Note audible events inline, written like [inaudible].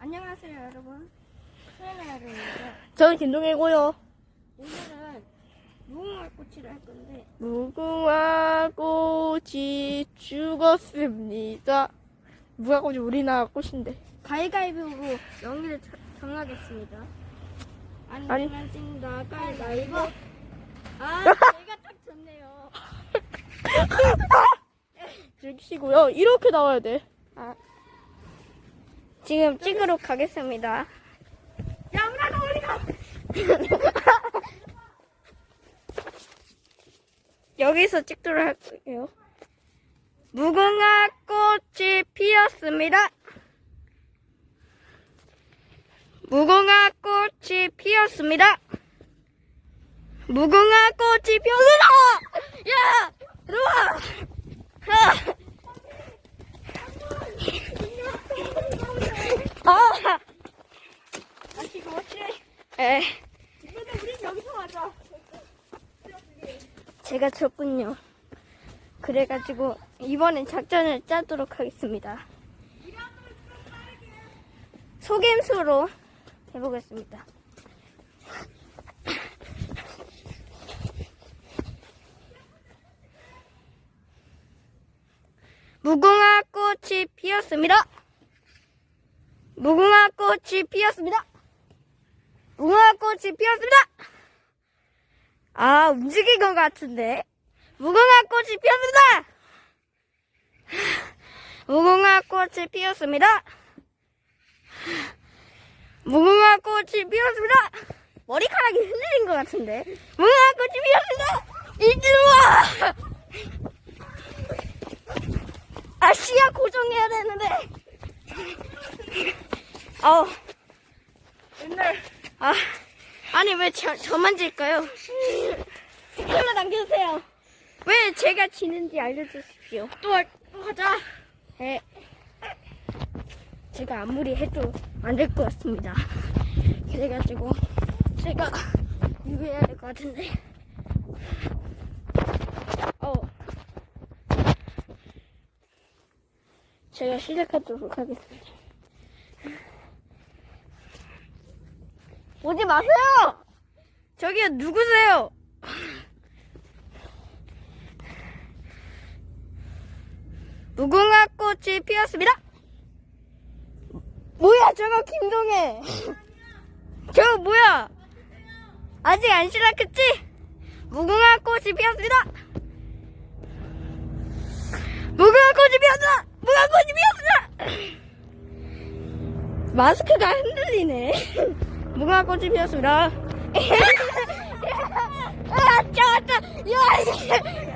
안녕하세요 여러분 소연아입니다 저는 김동일고요. 오늘은 무궁화 꽃이를 할 건데 무궁화 꽃이 죽었습니다. 무궁화 꽃이 우리나라 꽃인데. 가위가위보로 연기를 자- 정하겠습니다 아니. 아니면 찐다 가위가위보 아 [laughs] 제가 딱 좋네요 [laughs] 즐기시고요. 이렇게 나와야 돼. 지금 찍으러 가겠습니다. 양나가 어디 가? [laughs] 여기서 찍도록 할게요. 무궁화 꽃이 피었습니다. 무궁화 꽃이 피었습니다. 무궁화 꽃이 피었습니다! 야 들어와 아 다시 그렇지. 에. 근데 우린 여기서 하자. 제가 졌군요. 그래가지고 이번엔 작전을 짜도록 하겠습니다. 속임수로 해보겠습니다. 무궁화 꽃이 피었습니다. 무궁화 꽃이 피었습니다. 무궁화 꽃이 피었습니다. 아, 움직인 것 같은데. 무궁화 꽃이 피었습니다! 무궁화 꽃이 피었습니다! 무궁화 꽃이 피었습니다! 머리카락이 흔들린 것 같은데. 무궁화 꽃이 피었습니다! 이리 와! 아, 시야 고정해야 되는데. 아우, 옛날 아, 아니, 왜 저, 저만 질까요? 댓글로 남겨주세요. 왜 제가 지는지 알려주십시오. 또, 할- 또 하자. 네. 제가 아무리 해도 안 될 것 같습니다. 그래가지고 제가 유의해야 될 것 같은데. 어. 제가 시작하도록 하겠습니다. 오지 마세요! 저기요, 누구세요? 무궁화 꽃이 피었습니다. 뭐야, 저거 김동해. 저거 뭐야? 아직 안 시작했지? 무궁화 꽃이 피었습니다. 무궁화 꽃이 피었다. 무궁화 꽃이 피었습니다. 마스크가 흔들리네. 무궁화 꽃이 피었습니다. 아, 짜, 짜, 야,